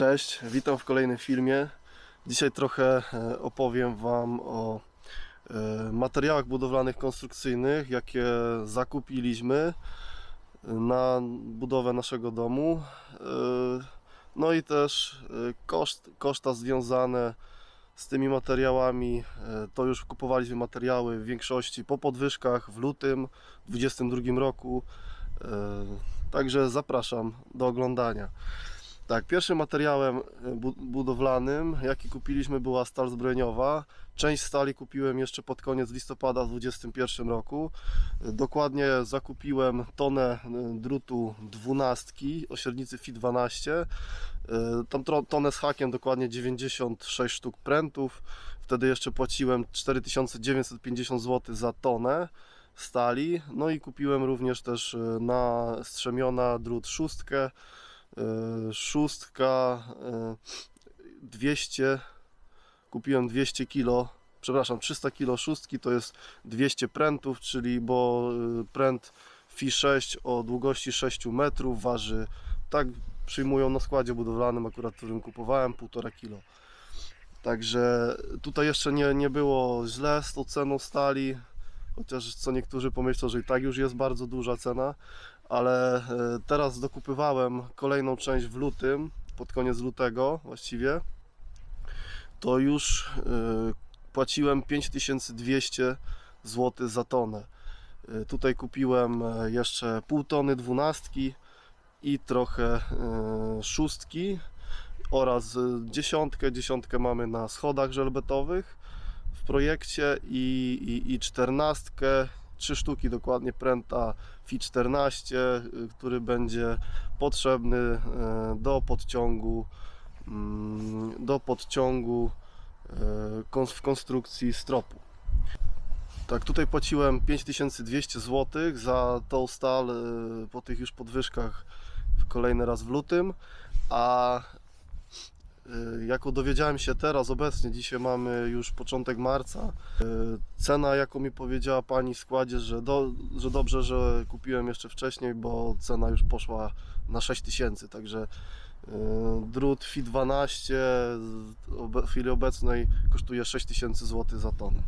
Cześć, witam w kolejnym filmie. Dzisiaj trochę e, opowiem Wam o e, materiałach budowlanych konstrukcyjnych, jakie zakupiliśmy na budowę naszego domu. E, No i też e, koszt, koszta związane z tymi materiałami. E, To już kupowaliśmy materiały w większości po podwyżkach w lutym 2022 roku. E, Także zapraszam do oglądania. Tak, pierwszym materiałem e, bu- budowlanym, jaki kupiliśmy, była stal zbrojeniowa. Część stali kupiłem jeszcze pod koniec listopada w 2021 roku. E, Dokładnie zakupiłem tonę e, drutu 12 o średnicy FI 12. E, Tą tro- tonę z hakiem, dokładnie 96 sztuk prętów. Wtedy jeszcze płaciłem 4950 zł za tonę stali. No i kupiłem również też na strzemiona drut szóstkę. E, szóstka e, 200 kupiłem 200 kg przepraszam 300 kg szóstki to jest 200 prętów czyli bo e, pręt FI 6 o długości 6 metrów waży tak przyjmują na składzie budowlanym akurat którym kupowałem 1,5 kg także tutaj jeszcze nie, nie było źle z tą ceną stali chociaż co niektórzy pomyślą, że i tak już jest bardzo duża cena ale e, teraz dokupywałem kolejną część w lutym, pod koniec lutego właściwie, to już e, płaciłem 5200 zł za tonę. E, Tutaj kupiłem jeszcze pół tony dwunastki i trochę szóstki oraz dziesiątkę. Dziesiątkę mamy na schodach żelbetowych w projekcie i, i czternastkę trzy sztuki dokładnie pręta FI 14, y, który będzie potrzebny y, do podciągu mm, do podciągu y, w konstrukcji stropu. Tak, tutaj płaciłem 5200 zł za tą stal y, po tych już podwyżkach kolejny raz w lutym, a y, jako dowiedziałem się teraz, obecnie, dzisiaj mamy już początek marca, y, cena jaką mi powiedziała pani w składzie, że, do, że dobrze, że kupiłem jeszcze wcześniej, bo cena już poszła na 6000, także y, drut FI 12 w chwili obecnej kosztuje 6000 zł za tonę.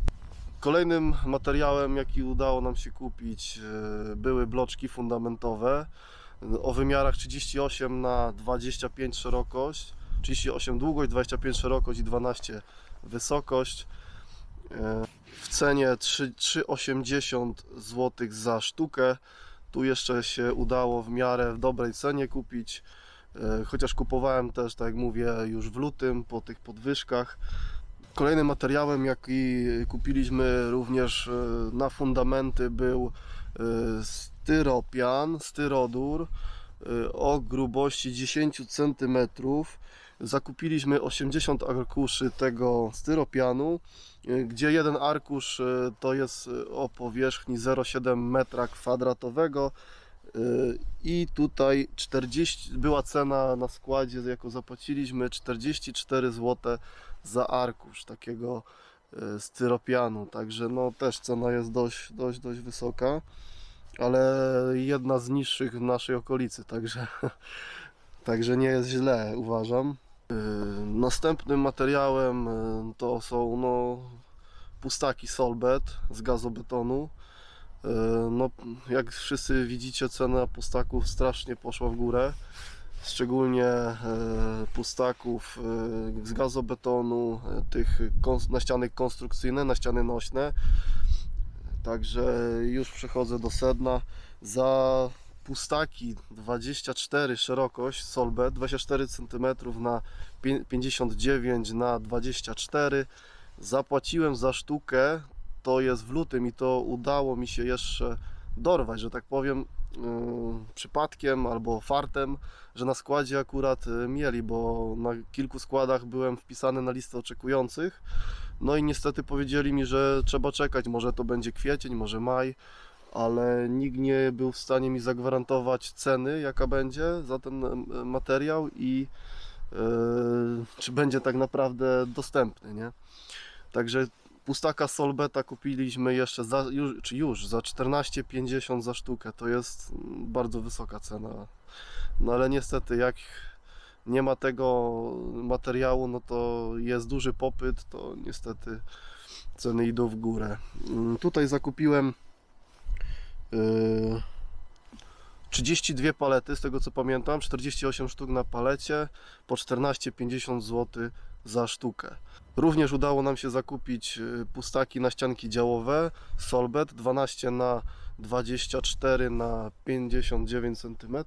Kolejnym materiałem, jaki udało nam się kupić, y, były bloczki fundamentowe. O wymiarach 38 na 25 szerokość, 38 długość, 25 szerokość i 12 wysokość. E, W cenie 3 3,80 zł za sztukę. Tu jeszcze się udało w miarę w dobrej cenie kupić. E, Chociaż kupowałem też, tak jak mówię, już w lutym po tych podwyżkach. Kolejnym materiałem, jaki kupiliśmy również e, na fundamenty, był styropian, styrodur o grubości 10 cm. Zakupiliśmy 80 arkuszy tego styropianu, e, gdzie jeden arkusz e, to jest e, o powierzchni 0,7 metra kwadratowego. I tutaj 40 była cena na składzie, jaką zapłaciliśmy 44 zł za arkusz takiego styropianu. Także no też cena jest dość, dość, dość wysoka, ale jedna z niższych w naszej okolicy, także, także nie jest źle uważam. E, Następnym materiałem e, to są no, pustaki Solbet z gazobetonu. E, No, jak wszyscy widzicie, cena pustaków strasznie poszła w górę. Szczególnie pustaków z gazobetonu, tych na ściany konstrukcyjne, na ściany nośne. Także już przechodzę do sedna. Za pustaki 24 szerokość Solbet, 24 cm na pię- 59 na 24 zapłaciłem za sztukę to jest w lutym i to udało mi się jeszcze dorwać, że tak powiem, yy, przypadkiem albo fartem, że na składzie akurat yy, mieli, bo na kilku składach byłem wpisany na listę oczekujących. No i niestety powiedzieli mi, że trzeba czekać, może to będzie kwiecień, może maj, ale nikt nie był w stanie mi zagwarantować ceny, jaka będzie za ten materiał i yy, czy będzie tak naprawdę dostępny, nie? Także pustaka Solbeta kupiliśmy jeszcze za, już, czy już za 14,50 za sztukę. To jest bardzo wysoka cena. No ale niestety jak nie ma tego materiału, no to jest duży popyt, to niestety ceny idą w górę. Mm, Tutaj zakupiłem 32 palety, z tego co pamiętam, 48 sztuk na palecie, po 14,50 zł za sztukę. Również udało nam się zakupić y, pustaki na ścianki działowe Solbet 12 na 24 na 59 cm y,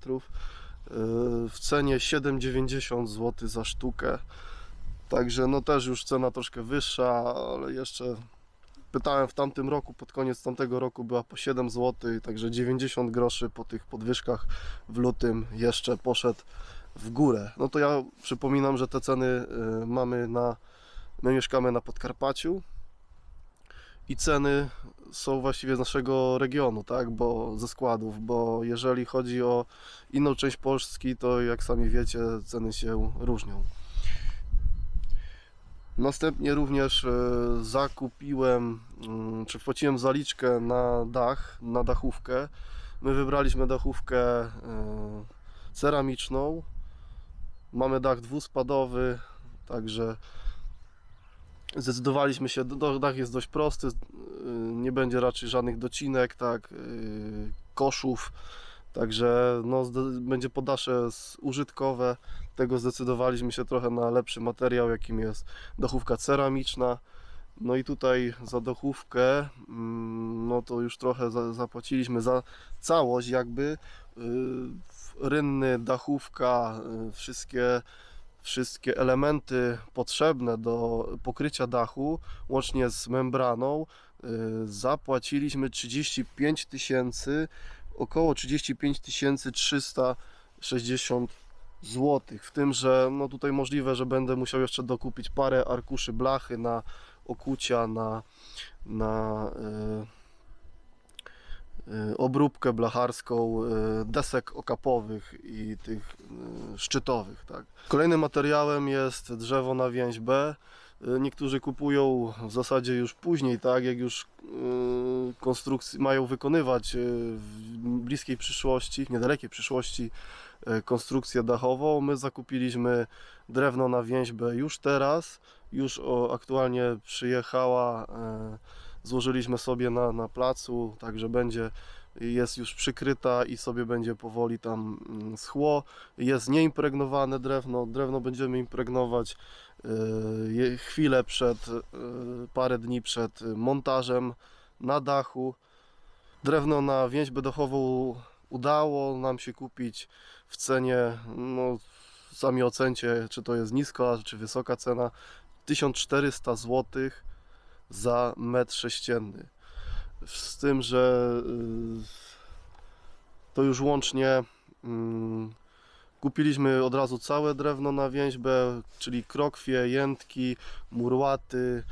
w cenie 7,90 zł za sztukę. Także no też już cena troszkę wyższa, ale jeszcze pytałem w tamtym roku, pod koniec tamtego roku była po 7 zł, także 90 groszy po tych podwyżkach w lutym jeszcze poszedł w górę. No to ja przypominam, że te ceny y, mamy na My mieszkamy na Podkarpaciu i ceny są właściwie z naszego regionu, tak, bo ze składów, bo jeżeli chodzi o inną część Polski, to jak sami wiecie, ceny się różnią. Następnie również e, zakupiłem, mm, czy wpłaciłem zaliczkę na dach, na dachówkę. My wybraliśmy dachówkę e, ceramiczną. Mamy dach dwuspadowy, także zdecydowaliśmy się, dach jest dość prosty, y, nie będzie raczej żadnych docinek, tak, y, koszów, także no, będzie podasze użytkowe, tego zdecydowaliśmy się trochę na lepszy materiał, jakim jest dachówka ceramiczna. No i tutaj za dachówkę, mm, no to już trochę za, zapłaciliśmy za całość jakby, y, rynny, dachówka, y, wszystkie wszystkie elementy potrzebne do pokrycia dachu, łącznie z membraną, y, zapłaciliśmy 35 tysięcy, około 35 360 zł. W tym, że no tutaj możliwe, że będę musiał jeszcze dokupić parę arkuszy blachy na okucia, na, na y, y, obróbkę blacharską y, desek okapowych i tych szczytowych. Tak. Kolejnym materiałem jest drzewo na więźbę. Y, Niektórzy kupują w zasadzie już później, tak, jak już y, konstrukcje mają wykonywać y, w bliskiej przyszłości, niedalekiej przyszłości y, konstrukcję dachową. My zakupiliśmy drewno na więźbę już teraz, już aktualnie przyjechała, y, złożyliśmy sobie na, na placu, także będzie jest już przykryta i sobie będzie powoli tam mm, schło. Jest nieimpregnowane drewno. Drewno będziemy impregnować y, chwilę przed, y, parę dni przed montażem na dachu. Drewno na więźbę dachową udało nam się kupić w cenie, no sami ocencie, czy to jest niska, czy wysoka cena, 1400 zł za metr sześcienny. Z tym, że y, to już łącznie mm, kupiliśmy od razu całe drewno na więźbę, czyli krokwie, jętki, murłaty,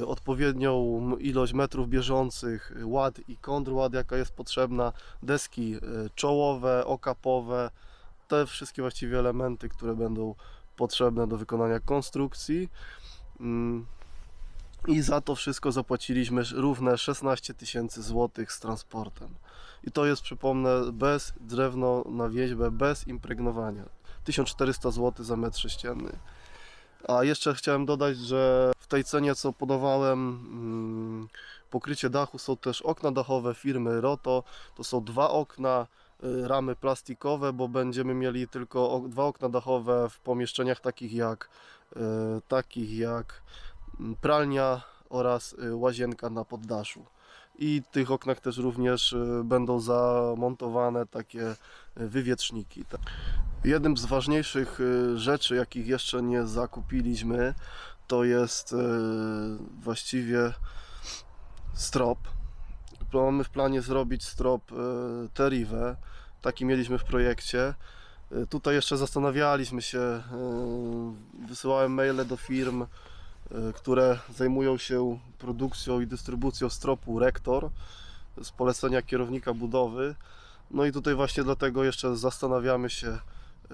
y, odpowiednią ilość metrów bieżących, ład i kontrład jaka jest potrzebna, deski y, czołowe, okapowe, te wszystkie właściwie elementy, które będą potrzebne do wykonania konstrukcji. I za to wszystko zapłaciliśmy równe 16 tysięcy złotych z transportem. I to jest, przypomnę, bez drewno na wieźbę, bez impregnowania. 1400 zł za metr sześcienny. A jeszcze chciałem dodać, że w tej cenie, co podawałem, mm, pokrycie dachu są też okna dachowe firmy Roto. To są dwa okna, y, ramy plastikowe, bo będziemy mieli tylko dwa okna dachowe w pomieszczeniach takich jak, y, takich jak pralnia oraz y, łazienka na poddaszu. I w tych oknach też również y, będą zamontowane takie y, wywietrzniki. Jednym z ważniejszych rzeczy, jakich jeszcze nie zakupiliśmy, to jest właściwie strop. Mamy w planie zrobić strop Terive. Taki mieliśmy w projekcie. Tutaj jeszcze zastanawialiśmy się, wysyłałem maile do firm, które zajmują się produkcją i dystrybucją stropu Rektor z polecenia kierownika budowy. No i tutaj właśnie dlatego jeszcze zastanawiamy się,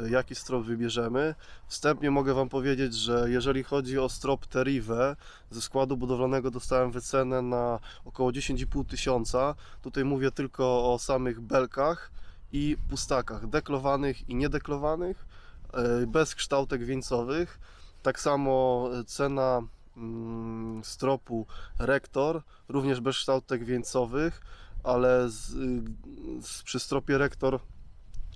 y, jaki strop wybierzemy. Wstępnie mogę Wam powiedzieć, że jeżeli chodzi o strop Terive, ze składu budowlanego dostałem wycenę na około 10,5 tysiąca. Tutaj mówię tylko o samych belkach i pustakach, deklowanych i niedeklowanych. e, bez kształtek wieńcowych. Tak samo e, cena mm, stropu Rektor, również bez kształtek wieńcowych, ale z, z, przy stropie Rektor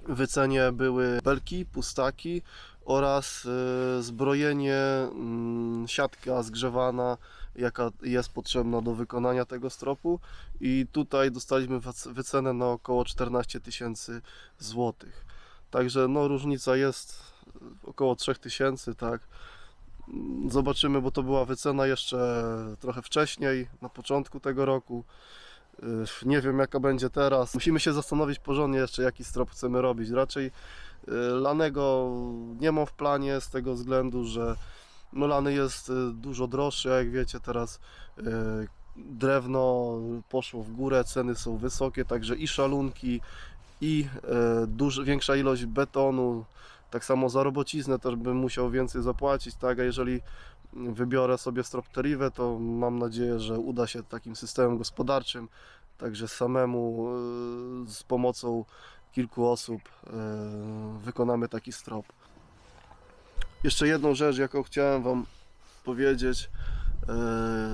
wycenie były belki, pustaki oraz e, zbrojenie, mm, siatka zgrzewana, jaka jest potrzebna do wykonania tego stropu i tutaj dostaliśmy wycenę na około 14 tysięcy złotych. Także no różnica jest e, około 3000, tak. Zobaczymy, bo to była wycena jeszcze trochę wcześniej, na początku tego roku. Y, Nie wiem jaka będzie teraz. Musimy się zastanowić porządnie jeszcze jaki strop chcemy robić. Raczej y, lanego nie mam w planie z tego względu, że no lany jest y, dużo droższy, jak wiecie teraz y, drewno poszło w górę, ceny są wysokie, także i szalunki i y, duż, większa ilość betonu, tak samo za robociznę też bym musiał więcej zapłacić, tak, a jeżeli wybiorę sobie strop Terive, to mam nadzieję, że uda się takim systemem gospodarczym, także samemu y, z pomocą kilku osób y, wykonamy taki strop. Jeszcze jedną rzecz, jaką chciałem Wam powiedzieć,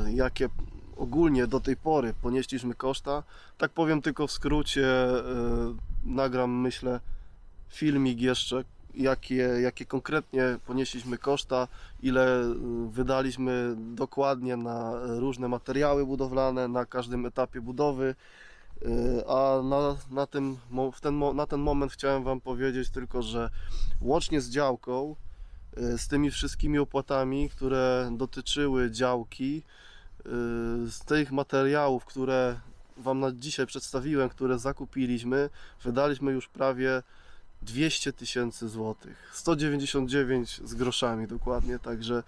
y, jakie ogólnie do tej pory ponieśliśmy koszta. Tak powiem tylko w skrócie, nagram myślę filmik jeszcze, jakie, jakie konkretnie ponieśliśmy koszta, ile y, wydaliśmy dokładnie na różne materiały budowlane na każdym etapie budowy. Y, A na, na, tym, w ten, na ten moment chciałem Wam powiedzieć tylko, że łącznie z działką, y, z tymi wszystkimi opłatami, które dotyczyły działki, z tych materiałów, które Wam na dzisiaj przedstawiłem, które zakupiliśmy, wydaliśmy już prawie 200 tysięcy złotych. 199 z groszami dokładnie, także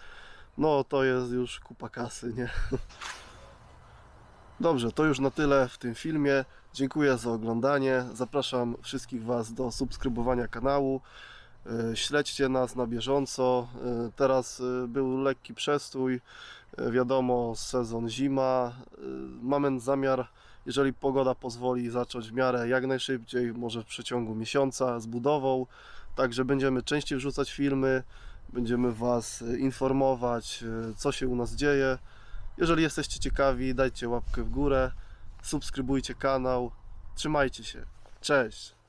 no to jest już kupa kasy, nie? Dobrze, to już na tyle w tym filmie. Dziękuję za oglądanie. Zapraszam wszystkich Was do subskrybowania kanału. E, Śledźcie nas na bieżąco. E, Teraz e, był lekki przestój. Wiadomo, sezon zima. Mamy zamiar, jeżeli pogoda pozwoli, zacząć w miarę jak najszybciej, może w przeciągu miesiąca z budową. Także będziemy częściej wrzucać filmy, będziemy Was informować, co się u nas dzieje. Jeżeli jesteście ciekawi, dajcie łapkę w górę, subskrybujcie kanał. Trzymajcie się. Cześć!